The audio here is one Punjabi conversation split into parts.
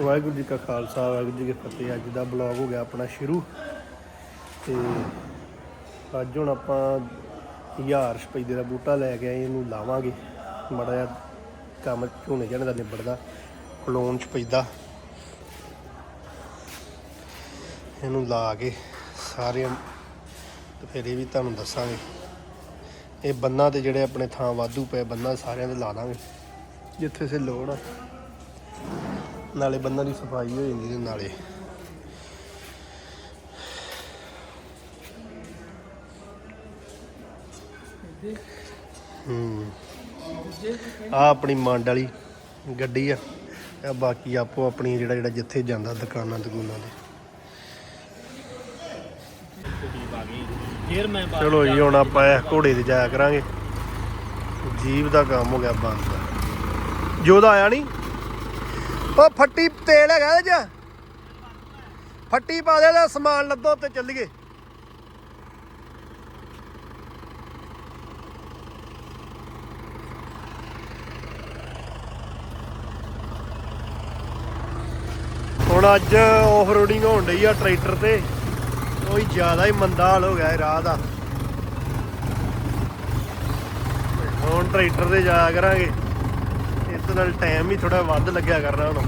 ਵਾਹਿਗੁਰੂ ਜੀ ਕਾ ਖਾਲਸਾ, ਵਾਹਿਗੁਰੂ ਜੀ ਕੀ ਫਤਿਹ। ਅੱਜ ਦਾ ਬਲੌਗ ਹੋ ਗਿਆ ਆਪਣਾ ਸ਼ੁਰੂ। ਤੇ ਅੱਜ ਹੁਣ ਆਪਾਂ 1000 ਰੁਪਏ ਦਾ ਬੂਟਾ ਲੈ ਕੇ ਆਏ, ਇਹਨੂੰ ਲਾਵਾਂਗੇ। ਮਾੜਾ ਜਿਹਾ ਕੰਮ ਝੋਨੇ ਝਾਣੇ ਦਾ ਨਿਬੜਦਾ, ਖਲੋਣ ਚ ਪੈਂਦਾ। ਇਹਨੂੰ ਲਾ ਕੇ ਸਾਰਿਆਂ ਤੇ ਫਿਰ ਇਹ ਵੀ ਤੁਹਾਨੂੰ ਦੱਸਾਂਗੇ। ਇਹ ਬੰਨਾ ਤੇ ਜਿਹੜੇ ਆਪਣੇ ਥਾਂ ਵਾਧੂ ਪਏ, ਬੰਨਾ ਸਾਰਿਆਂ ਦੇ ਲਾ ਦਾਂਗੇ, ਜਿੱਥੇ ਸੇ ਲੋੜ ਆ। ਨਾਲੇ ਬੰਨਾਂ ਦੀ ਸਫ਼ਾਈ ਹੋ ਜਾਂਦੀ ਤੇ ਨਾਲੇ। ਹੂੰ। ਆ ਆਪਣੀ ਮੰਡ ਵਾਲੀ ਗੱਡੀ ਆ। ਆ ਬਾਕੀ ਆਪੋ ਆਪਣੀ ਜਿਹੜਾ ਜਿਹੜਾ ਜਿੱਥੇ ਜਾਂਦਾ ਦੁਕਾਨਾਂ ਦੁਕਾਨਾਂ ਤੇ। ਫਿਰ ਮੈਂ ਬਾਹਰ ਚਲੋ ਜੀ ਹੁਣ ਆਪਾਂ ਇਹ ਘੋੜੇ ਤੇ ਜਾਇਆ ਕਰਾਂਗੇ। ਜੀਵ ਦਾ ਕੰਮ ਹੋ ਗਿਆ ਬੰਦ। ਜੋਦਾ ਆਇਆ ਨਹੀਂ ਉਹ ਫੱਟੀ ਤੇਲ ਹੈਗਾ ਇਹਦੇ ਚ। ਫੱਟੀ ਪਾ ਦੇ ਦਾ ਸਮਾਨ ਲੱਦੋ ਤੇ ਚੱਲੀਏ। ਹੁਣ ਅੱਜ ਆਫ ਰੋਡਿੰਗ ਹੋਣ ਡਈ ਆ ਟਰੈਕਟਰ ਤੇ। ਕੋਈ ਜ਼ਿਆਦਾ ਹੀ ਮੰਦਾ ਹਾਲ ਹੋ ਗਿਆ ਰਾਹ ਦਾ। ਹੁਣ ਟਰੈਕਟਰ ਤੇ ਜਾਇਆ ਕਰਾਂਗੇ। ਇਸ ਨਾਲ ਟਾਈਮ ਵੀ ਥੋੜਾ ਵੱਧ ਲੱਗਿਆ ਕਰਨਾ ਹੁਣ।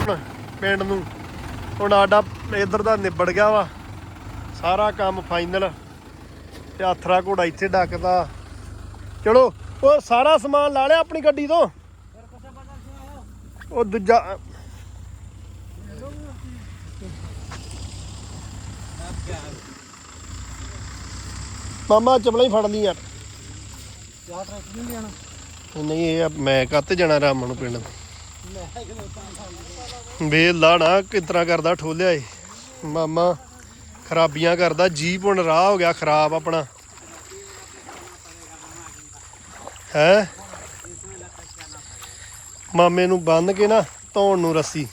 ਹੁਣ ਪਿੰਡ ਨੂੰ ਹੁਣ ਸਾਡਾ ਇਧਰ ਦਾ ਨਿਬੜ ਗਿਆ ਵਾ। ਸਾਰਾ ਕੰਮ ਫਾਈਨਲ ਤੇ ਆਥਰਾ ਘੋੜਾ ਇੱਥੇ ਡੱਕਦਾ। ਚਲੋ, ਉਹ ਸਾਰਾ ਸਮਾਨ ਲਾ ਲਿਆ ਆਪਣੀ ਗੱਡੀ ਤੋਂ। ਉਹ ਦੂਜਾ ਮਾਮਾ ਚਮਲਾ ਹੀ ਫੜ ਲਈ ਯਾਰ ਯਾਰ ਨਹੀਂ ਜਾਣਾ ਨਹੀਂ ਇਹ ਆ- ਮੈਂ ਕੱਤ ਜਾਣਾ ਰਾਮ ਨੂੰ ਪਿੰਡ? ਵੇਲ ਲਾਣਾ ਕਿਤਰਾ ਕਰਦਾ ਠੋਲਿਆ ਏ? ਮਾਮਾ ਖਰਾਬੀਆਂ ਕਰਦਾ ਜੀਪ ਹੁਣ ਰਾਹ ਹੋ ਗਿਆ ਖਰਾਬ ਆਪਣਾ। ਹੈ? ਮਾਮੇ ਨੂੰ ਬੰਨ ਕੇ ਨਾ ਧੌਣ ਨੂੰ ਰੱਸੀ।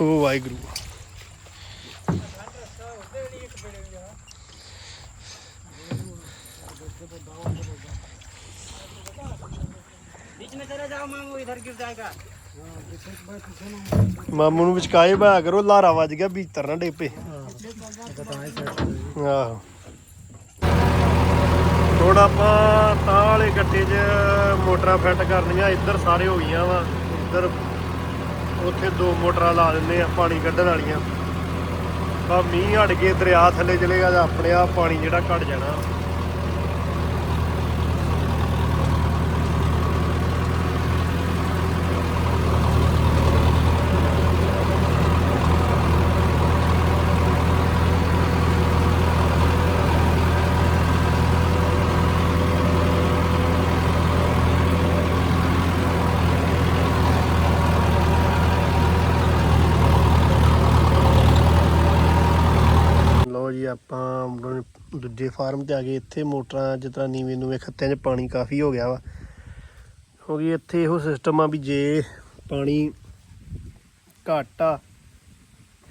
ਉਹ ਵਾਹਿਗੁਰੂ। ਮਾਮੂ ਨੂੰ ਵਿਚਕਾਏ ਭਾਇਆ ਕਰੋ ਲਾਰਾ ਵੱਜ ਗਿਆ ਬੀਤਰ ਨਾ ਡੇਪੇ। ਆਹੋ। ਹੁਣ ਆਪਾਂ ਤਾਂ ਵਾਲੇ ਗੱਡੇ 'ਚ ਮੋਟਰਾਂ ਫਿੱਟ ਕਰਨੀਆਂ, ਇੱਧਰ ਸਾਰੇ ਹੋ ਗਈਆਂ ਵਾ। ਇੱਧਰ ਉੱਥੇ ਦੋ ਮੋਟਰਾਂ ਲਾ ਦਿੰਦੇ ਆ, ਪਾਣੀ ਕੱਢਣ ਵਾਲੀਆਂ। ਬਾ ਮੀਂਹ ਹਟ ਕੇ ਦਰਿਆ ਥੱਲੇ ਚਲੇਗਾ ਤਾਂ ਆਪਣੇ ਆਪ ਪਾਣੀ ਜਿਹੜਾ ਘਟ ਜਾਣਾ ਲਓ ਜੀ ਆਪਾਂ ਦੂਜੇ ਫਾਰਮ ਤੇ ਆ ਗਏ। ਇੱਥੇ ਮੋਟਰਾਂ ਜਿਸ ਤਰ੍ਹਾਂ ਨੀਵੇਂ ਨੂਵੇਂ ਖੱਤਿਆਂ 'ਚ ਪਾਣੀ ਕਾਫੀ ਹੋ ਗਿਆ ਵਾ। ਕਿਉਂਕਿ ਇੱਥੇ ਇਹੋ ਸਿਸਟਮ ਆ ਵੀ ਜੇ ਪਾਣੀ ਘੱਟ ਆ,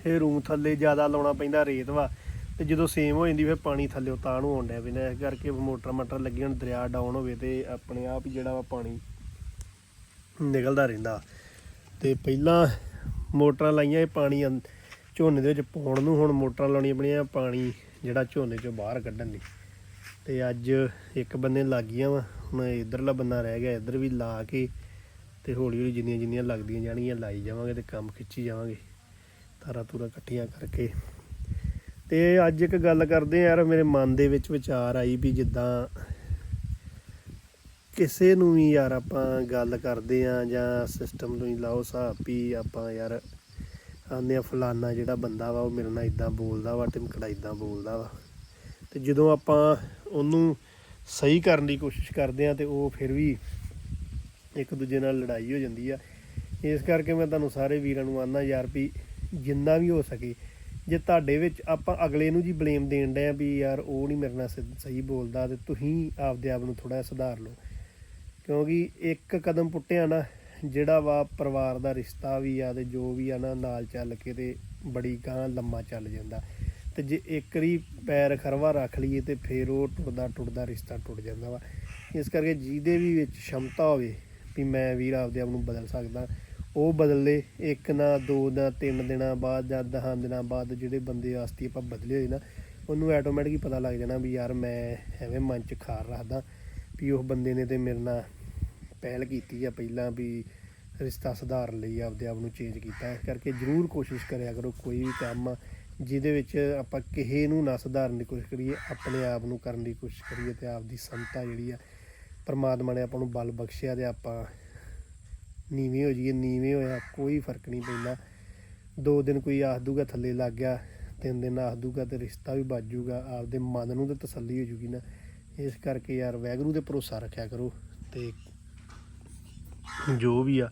ਫਿਰ ਰੂਮ ਥੱਲੇ ਜ਼ਿਆਦਾ ਲਾਉਣਾ ਪੈਂਦਾ ਰੇਤ ਵਾ। ਤੇ ਜਦੋਂ ਸੇਮ ਹੋ ਜਾਂਦੀ, ਫਿਰ ਪਾਣੀ ਥੱਲੇ ਉਤਾਂ ਨੂੰ ਆਉਂਦਾ ਪੈਂਦਾ ਇਸ ਕਰਕੇ ਮੋਟਰ ਮਟਰ ਲੱਗੀ ਹੁਣ ਦਰਿਆ ਡਾਊਨ ਹੋਵੇ ਤੇ ਆਪਣੇ ਆਪ ਹੀ ਜਿਹੜਾ ਵਾ ਪਾਣੀ ਨਿਕਲਦਾ ਰਹਿੰਦਾ। ਤੇ ਪਹਿਲਾਂ ਮੋਟਰਾਂ ਲਾਈਆਂ, ਇਹ ਪਾਣੀ ਅੰਦ- ਝੋਨੇ ਦੇ ਵਿੱਚ ਪਾਉਣ ਨੂੰ ਹੁਣ ਮੋਟਰਾਂ ਲਾਉਣੀਆਂ ਪਣੀਆਂ ਪਾਣੀ ਜਿਹੜਾ ਝੋਨੇ ਚੋਂ ਬਾਹਰ ਕੱਢਣ ਲਈ ਤੇ ਅੱਜ ਇੱਕ ਬੰਨੇ ਲੱਗ ਗਈਆਂ ਵਾ, ਹੁਣ ਇਧਰਲਾ ਬੰਦਾ ਰਹਿ ਗਿਆ, ਇਧਰ ਵੀ ਲਾ ਕੇ ਤੇ ਹੌਲੀ ਹੌਲੀ ਜਿੰਨੀਆਂ ਜਿੰਨੀਆਂ ਲੱਗਦੀਆਂ ਜਾਣਗੀਆਂ ਲਾਈ ਜਾਵਾਂਗੇ ਤੇ ਕੰਮ ਖਿੱਚੀ ਜਾਵਾਂਗੇ, ਤਾਰਾਂ ਤੂਰਾ ਇਕੱਠੀਆਂ ਕਰਕੇ। ਤੇ ਅੱਜ ਇੱਕ ਗੱਲ ਕਰਦੇ ਆ ਯਾਰ, ਮੇਰੇ ਮਨ ਦੇ ਵਿੱਚ ਵਿਚਾਰ ਆਈ ਵੀ ਜਿੱਦਾਂ ਕਿਸੇ ਨੂੰ ਵੀ ਯਾਰ ਆਪਾਂ ਗੱਲ ਕਰਦੇ ਆ ਜਾਂ ਸਿਸਟਮ ਨੂੰ ਹੀ ਲਾਓ ਹਿਸਾਬ ਵੀ ਆਪਾਂ ਯਾਰ ਆਂਦੇ ਆ, ਫਲਾਨਾ ਜਿਹੜਾ ਬੰਦਾ ਵਾ, ਉਹ ਮੇਰੇ ਨਾਲ ਇਦਾਂ ਬੋਲਦਾ ਵਾ ਟਿਮਕੜਾ ਇਦਾਂ ਬੋਲਦਾ ਵਾ। ਤੇ ਜਦੋਂ ਆਪਾਂ ਉਹਨੂੰ ਸਹੀ ਕਰਨ ਦੀ ਕੋਸ਼ਿਸ਼ ਕਰਦੇ ਆ ਤੇ ਉਹ ਫਿਰ ਵੀ ਇੱਕ ਦੂਜੇ ਨਾਲ ਲੜਾਈ ਹੋ ਜਾਂਦੀ ਆ। ਇਸ ਕਰਕੇ ਮੈਂ ਤੁਹਾਨੂੰ ਸਾਰੇ ਵੀਰਾਂ ਨੂੰ ਆਨਾ ਯਾਰ ਵੀ ਜਿੰਨਾ ਵੀ ਹੋ ਸਕੇ, ਜੇ ਤੁਹਾਡੇ ਵਿੱਚ ਆਪਾਂ ਅਗਲੇ ਨੂੰ ਜੀ ਬਲੇਮ ਦੇਣ ਡਏ ਆ ਵੀ ਯਾਰ ਉਹ ਨਹੀਂ ਮੇਰੇ ਨਾਲ ਸਹੀ ਬੋਲਦਾ ਤੇ ਤੁਸੀਂ ਆਪਦੇ ਆਪ ਨੂੰ ਥੋੜਾ ਸੁਧਾਰ ਲਓ। ਕਿਉਂਕਿ ਇੱਕ ਕਦਮ ਪੁੱਟਿਆ ਨਾ ਜਿਹੜਾ ਵਾ ਪਰਿਵਾਰ ਦਾ ਰਿਸ਼ਤਾ ਵੀ ਆ ਤੇ ਜੋ ਵੀ ਆ ਨਾ ਨਾਲ ਚੱਲ ਕੇ ਤੇ ਬੜੀ ਗਾਂ ਲੰਮਾ ਚੱਲ ਜਾਂਦਾ। ਤੇ ਜੇ ਇੱਕ ਰੀ ਪੈਰ ਖਰਵਾ ਰੱਖ ਲਈਏ ਤੇ ਫਿਰ ਉਹ ਟੁੱਟਦਾ ਟੁੱਟਦਾ ਰਿਸ਼ਤਾ ਟੁੱਟ ਜਾਂਦਾ ਵਾ। ਇਸ ਕਰਕੇ ਜਿਹਦੇ ਵੀ ਵਿੱਚ ਸ਼ਮਤਾ ਹੋਵੇ ਵੀ ਮੈਂ ਵੀਰ ਆਪਦੇ ਆਪ ਨੂੰ ਬਦਲ ਸਕਦਾ, ਉਹ ਬਦਲੇ ਇੱਕ ਨਾ ਦੋ ਨਾ ਤਿੰਨ ਦਿਨਾਂ ਬਾਅਦ ਜਾਂ ਦਸਾਂ ਦਿਨਾਂ ਬਾਅਦ ਜਿਹੜੇ ਬੰਦੇ ਵਾਸਤੇ ਆਪਾਂ ਬਦਲੇ ਹੋਏ ਨਾ, ਉਹਨੂੰ ਆਟੋਮੈਟਿਕ ਪਤਾ ਲੱਗ ਜਾਣਾ ਵੀ ਯਾਰ ਮੈਂ ਐਵੇਂ ਮਨ ਚ ਖਾਰ ਰੱਖਦਾ ਵੀ ਉਹ ਬੰਦੇ ਨੇ ਤੇ ਮੇਰੇ ਨਾਲ ਪਹਿਲ ਕੀਤੀ ਆ ਪਹਿਲਾਂ ਵੀ ਰਿਸ਼ਤਾ ਸੁਧਾਰਨ ਲਈ ਆਪਦੇ ਆਪ ਨੂੰ ਚੇਂਜ ਕੀਤਾ। ਇਸ ਕਰਕੇ ਜ਼ਰੂਰ ਕੋਸ਼ਿਸ਼ ਕਰਿਆ ਕਰੋ ਕੋਈ ਵੀ ਕੰਮ ਜਿਹਦੇ ਵਿੱਚ ਆਪਾਂ ਕਿਸੇ ਨੂੰ ਨਾ ਸੁਧਾਰਨ ਦੀ ਕੋਸ਼ਿਸ਼ ਕਰੀਏ, ਆਪਣੇ ਆਪ ਨੂੰ ਕਰਨ ਦੀ ਕੋਸ਼ਿਸ਼ ਕਰੀਏ ਤੇ ਆਪਦੀ ਸੰਤਾ ਜਿਹੜੀ ਆ, ਪਰਮਾਤਮਾ ਨੇ ਆਪਾਂ ਨੂੰ ਬਲ ਬਖਸ਼ਿਆ ਤੇ ਆਪਾਂ ਨੀਵੇਂ ਹੋ ਜਾਈਏ। ਨੀਵੇਂ ਹੋਇਆ ਕੋਈ ਫ਼ਰਕ ਨਹੀਂ ਪੈਂਦਾ। ਦੋ ਦਿਨ ਕੋਈ ਆਖ ਦੂਗਾ ਥੱਲੇ ਲੱਗ ਗਿਆ, ਤਿੰਨ ਦਿਨ ਆਖ ਦੂਗਾ ਤੇ ਰਿਸ਼ਤਾ ਵੀ ਬਚ ਜੂਗਾ, ਆਪਦੇ ਮਨ ਨੂੰ ਤੇ ਤਸੱਲੀ ਹੋ ਜੂਗੀ ਨਾ। ਇਸ ਕਰਕੇ ਯਾਰ ਵੈਗਰੂ ਤੇ ਭਰੋਸਾ ਰੱਖਿਆ ਕਰੋ ਤੇ ਜੋ ਵੀ ਆ,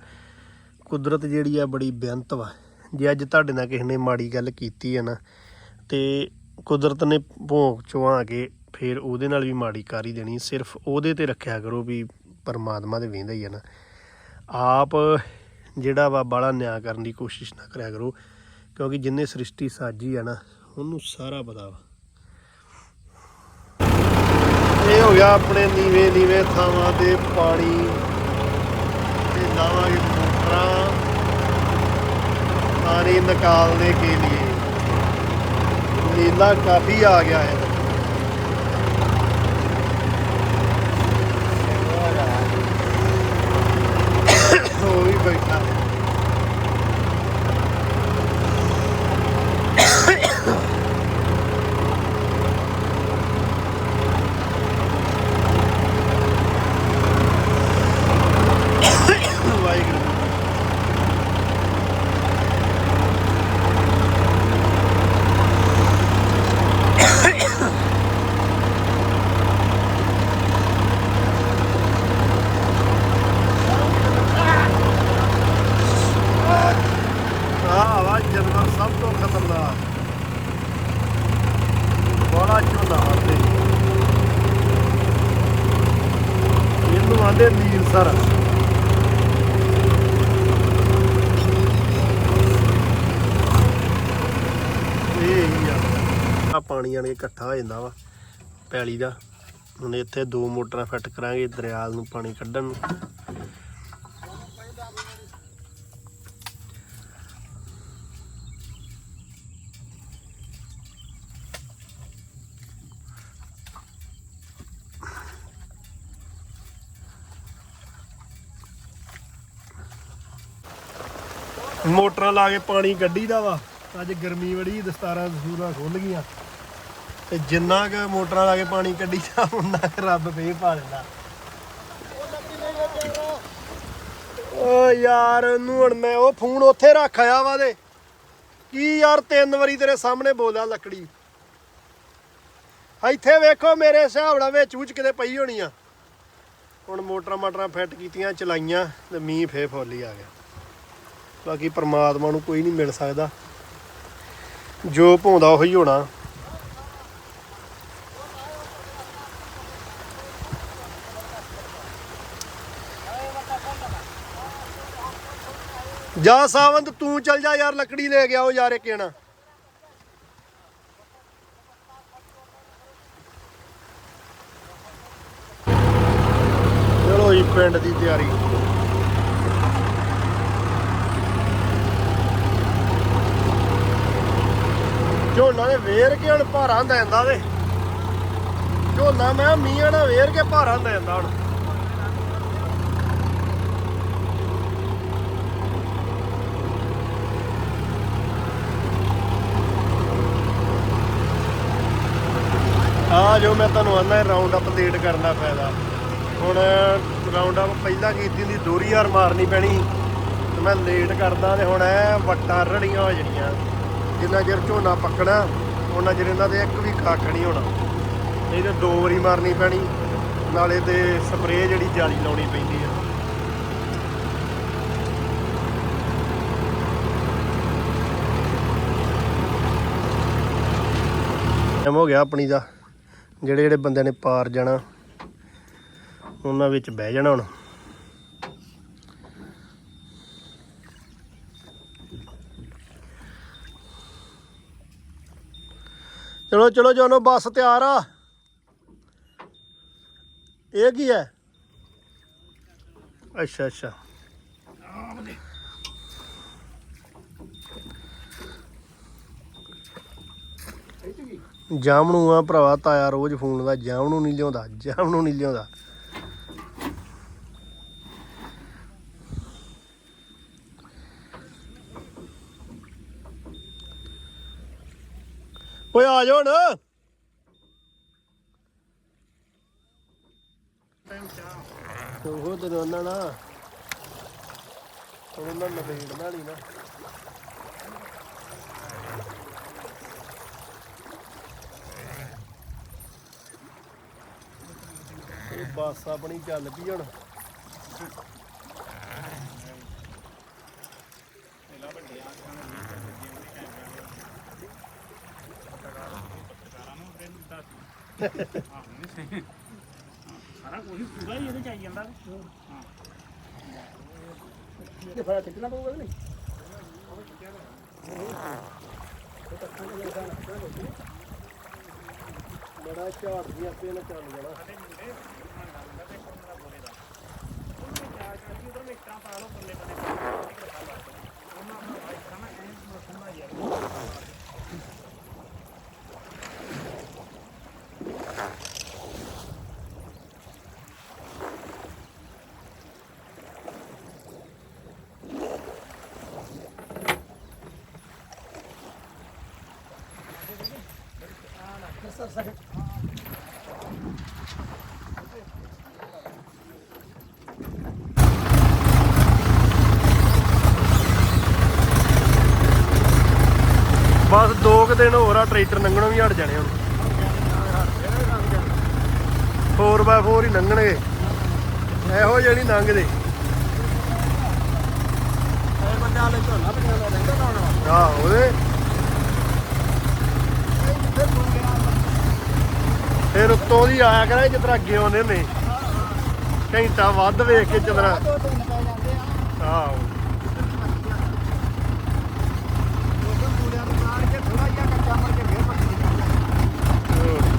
ਕੁਦਰਤ ਜਿਹੜੀ ਆ ਬੜੀ ਬੇਅੰਤ ਵਾ। ਜੇ ਅੱਜ ਤੁਹਾਡੇ ਨਾਲ ਕਿਸੇ ਨੇ ਮਾੜੀ ਗੱਲ ਕੀਤੀ ਆ ਨਾ, ਤੇ ਕੁਦਰਤ ਨੇ ਭੋਂਕ ਚਵਾ ਕੇ ਫਿਰ ਉਹਦੇ ਨਾਲ ਵੀ ਮਾੜੀ ਕਰ ਦੇਣੀ। ਸਿਰਫ ਉਹਦੇ ਤੇ ਰੱਖਿਆ ਕਰੋ ਵੀ ਪਰਮਾਤਮਾ ਦੇ ਵੇਂਦਾ ਹੀ ਹੈ ਨਾ। ਆਪ ਜਿਹੜਾ ਵਾ ਬਾਲਾ ਨਿਆਂ ਕਰਨ ਦੀ ਕੋਸ਼ਿਸ਼ ਨਾ ਕਰਿਆ ਕਰੋ, ਕਿਉਂਕਿ ਜਿੰਨੇ ਸ੍ਰਿਸ਼ਟੀ ਸਾਜੀ ਆ ਨਾ, ਉਹਨੂੰ ਸਾਰਾ ਪਤਾ ਵਾ। ਇਹ ਹੋ ਗਿਆ ਆਪਣੇ ਨੀਵੇਂ ਨੀਵੇਂ ਥਾਵਾਂ ਤੇ ਪਾਣੀ। ਲਾਵਾਂਗੇ ਮੋਟਰਾਂ ਪਾਣੀ ਨਿਕਾਲਨੇ ਕੇ ਲਈ ਨੀਲਾ ਕਾਫੀ ਆ ਗਿਆ ਹੈ ਪਾਣੀ ਆਣ ਕੇ ਇਕੱਠਾ ਹੋ ਜਾਂਦਾ ਵਾ, ਪੈਲੀ ਦਾ। ਹੁਣ ਇੱਥੇ ਦੋ ਮੋਟਰਾਂ ਫਿੱਟ ਕਰਾਂਗੇ ਦਰਿਆਲ ਨੂੰ ਪਾਣੀ ਕੱਢਣ ਨੂੰ। ਮੋਟਰਾਂ ਲਾ ਕੇ ਪਾਣੀ ਕੱਢੀ ਦਾ ਵਾ। ਅੱਜ ਗਰਮੀ ਬੜੀ, ਦਸਤਾਰਾਂ ਦਸੂਰਾਂ ਖੁੱਲ ਗਈਆਂ। ਤੇ ਜਿੰਨਾ ਕੁ ਮੋਟਰਾਂ ਲਾ ਕੇ ਪਾਣੀ ਕੱਢੀ ਜਾ ਉਹਨਾਂ ਕੁ ਰੱਬ ਫੇਰ ਪਾ ਦਿੰਦਾ ਓ ਯਾਰ, ਉਹਨੂੰ ਹੁਣ ਮੈਂ ਉਹ ਫੋਨ ਉੱਥੇ ਰੱਖ ਆਇਆ ਵਾ ਦੇ ਕੀ ਯਾਰ, ਤਿੰਨ ਵਾਰੀ ਤੇਰੇ ਸਾਹਮਣੇ ਬੋਲਿਆ ਲੱਕੜੀ। ਇੱਥੇ ਵੇਖੋ ਮੇਰੇ ਹਿਸਾਬ ਨਾਲ ਵਿੱਚ ਉੱਚ ਕਿਤੇ ਪਈ ਹੋਣੀ ਆ। ਹੁਣ ਮੋਟਰਾਂ ਮਾਟਰਾਂ ਫਿੱਟ ਕੀਤੀਆਂ, ਚਲਾਈਆਂ ਤੇ ਮੀਂਹ ਫੇਰ ਫੋਲੀ ਆ ਗਿਆ। ਬਾਕੀ ਪ੍ਰਮਾਤਮਾ ਨੂੰ ਕੋਈ ਨਹੀਂ ਮਿਲ ਸਕਦਾ। ਜੋ ਭੋਂਦਾ ਉਹੀ ਹੋਣਾ। ਜਾ ਸਾਵੰਤ, ਤੂੰ ਚੱਲ ਜਾ ਯਾਰ, ਲੱਕੜੀ ਲੈ ਗਿਆ ਉਹ ਯਾਰ ਇਹ ਚਲੋ ਜੀ, ਪਿੰਡ ਦੀ ਤਿਆਰੀ। ਝੋਨਾ ਦੇ ਵੇਰ ਕੇ ਹੁਣ ਭਾਰਾ ਹੁੰਦਾ ਜਾਂਦਾ ਵੇ। ਝੋਨਾ ਮੈਂ ਮੀਆਂ ਨਾਲ ਵੇਰ ਕੇ ਭਾਰਾ ਹੁੰਦਾ ਜਾਂਦਾ ਹੁਣ। ਆ ਜੋ ਮੈਂ ਤੁਹਾਨੂੰ ਆਨਾ ਰਾਉਂਡ ਅਪ ਲੇਟ ਕਰਨਾ ਪੈਦਾ ਹੁਣ ਰਾਉਂਡ ਅਪ ਪਹਿਲਾਂ ਕੀਤੀ ਹੁੰਦੀ ਦੋਰੀ ਯਾਰ ਮਾਰਨੀ ਪੈਣੀ। ਤੇ ਮੈਂ ਲੇਟ ਕਰਦਾ ਤੇ ਹੁਣ ਐ ਵੱਟਾਂ ਰੜੀਆਂ ਹੋ ਜਾਣੀਆਂ। ਜਿੰਨਾ ਚਿਰ ਝੋਨਾ ਪੱਕਣਾ ਉਹਨਾਂ ਚਿਰ ਇਹਨਾਂ ਦੇ ਇੱਕ ਵੀ ਕੱਖ ਨਹੀਂ ਹੋਣਾ। ਨਹੀਂ ਤੇ ਦੋ ਵਾਰੀ ਮਾਰਨੀ ਪੈਣੀ, ਨਾਲੇ ਤੇ ਸਪਰੇਅ ਜਿਹੜੀ ਜਾਲੀ ਲਾਉਣੀ ਪੈਂਦੀ ਆ। ਟਾਈਮ ਹੋ ਗਿਆ ਆਪਣੀ ਦਾ। ਜਿਹੜੇ ਜਿਹੜੇ ਬੰਦੇ ਨੇ ਪਾਰ ਜਾਣਾ, ਉਹਨਾਂ ਵਿੱਚ ਬਹਿ ਜਾਣਾ ਹੁਣ। ਚਲੋ ਚਲੋ ਜਾਨੋ ਬੱਸ ਤਿਆਰ ਆ। ਇਹ ਕੀ ਹੈ? ਅੱਛਾ ਅੱਛਾ। ਜਾਮਣੂ ਆ ਭਰਾਵਾ, ਤਾਇਆ ਰੋਜ਼ ਫੋਨ ਦਾ, ਜਾਮਣੂ ਨਹੀਂ ਲਿਆਉਂਦਾ, ਜਾਮਣੂ ਨਹੀਂ ਲਿਆਉਂਦਾ। ਓਏ ਆ ਜਾਓ ਹੁਣ। ਉਹ ਤੇ ਉਹਨਾਂ ਨਾ ਉਹਨਾਂ ਨੇ ਵੇੜਨਾ ਨਹੀਂ ਨਾ। ਇਹ ਬੱਸ ਆਪਣੀ ਚੱਲ ਪਈ ਹੁਣ। ਸਾਰਾ ਕੁਝ ਪੂਰਾ ਹੀ ਇਹਦੇ ਚ ਆਈ ਜਾਂਦਾ ਹਾਂ ਇਹ ਫੜਾ ਖਿੱਚਣਾ ਪਊਗਾ ਕਿ ਨਹੀਂ ਬੜਾ ਝਾੜ ਦੀ ਆਪੇ ਨਾ ਚੱਲ ਜਾਣਾ ਬਸ 2 ਕੁ ਦਿਨ ਹੋਰ ਆ ਟਰੈਕਟਰ ਲੰਘਣੋਂ ਵੀ ਹਟ ਜਾਣੇ ਹੁਣ। 4x4 ਹੀ ਲੰਘਣਗੇ। ਇਹੋ ਜਿਹੇ ਨਹੀਂ ਲੰਘਦੇ। ਇਹ ਬੰਦੇ ਵਾਲੇ ਝੋਨਾ ਪਿਆ ਦਾ ਰਹਿੰਦਾ ਲਾਉਣ। ਆਹ ਉਹਦੇ ਫਿਰ ਉੱਤੋਂ ਦੀ ਆਇਆ ਕਰਾਂ ਜਿਸ ਤਰ੍ਹਾਂ ਅੱਗੇ ਆਉਂਦੇ ਨੇ ਘੰਟਾ ਵੱਧ ਵੇਖ ਕੇ ਚਦਰਾ ਆਹੋ।